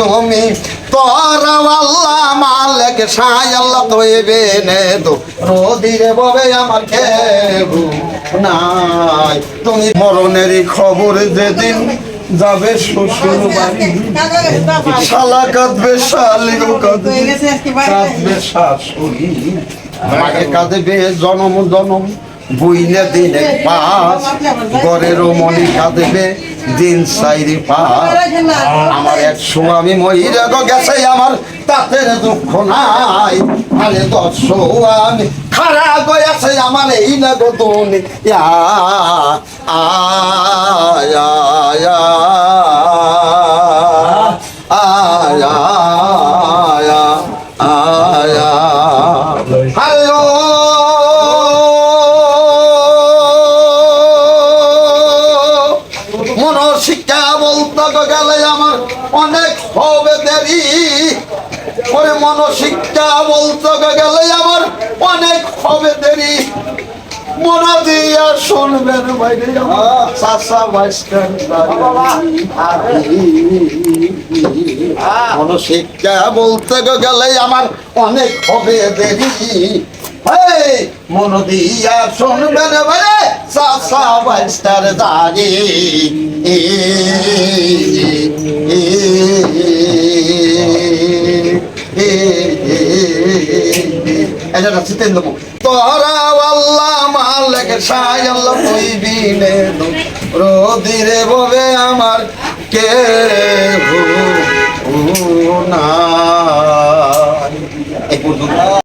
তুমি তোরা আল্লাহ মালিক সাই আল্লাহ তৈবে নে তো রোদিরে ববে আমার কেউ নাই। তুমি মরণেরই খবর যেদিন যাবে শ্বশুর বাড়ি। শালা কাঁদবে শালি কাঁদবে কাঁদবে শাশুড়ি। মাকে কাঁদবে, জনম জনম। বইলে দিনে পাস ঘরের মনি কাঁদবে দিন সাইরি পাস। আমার এক স্বামী মহিলা গো গেছে, আমার তাতে দুঃখ নাই। আরে দশ আমি খারা গেছে আমার এই না গো তুমি আয়া আয়া আয়া আয়া। অনেক হবে দেরি। ওরে মন শিক্ষা বলতে, গেলে আমার অনেক হবে দেরি। মন দিয়া শুনবেন বাইরে চাষা মন শিক্ষা বলতে, গেলে আমার অনেক হবে দেরি। মন দিয়া শুনবেন বাইরে চাষা মাস্টার দাঁড়ি এটা চিতেন দেবো তোরা আল্লাহ মালিক সাই আল্লাহ তুই বিনে রোদিরে ববে আমার কে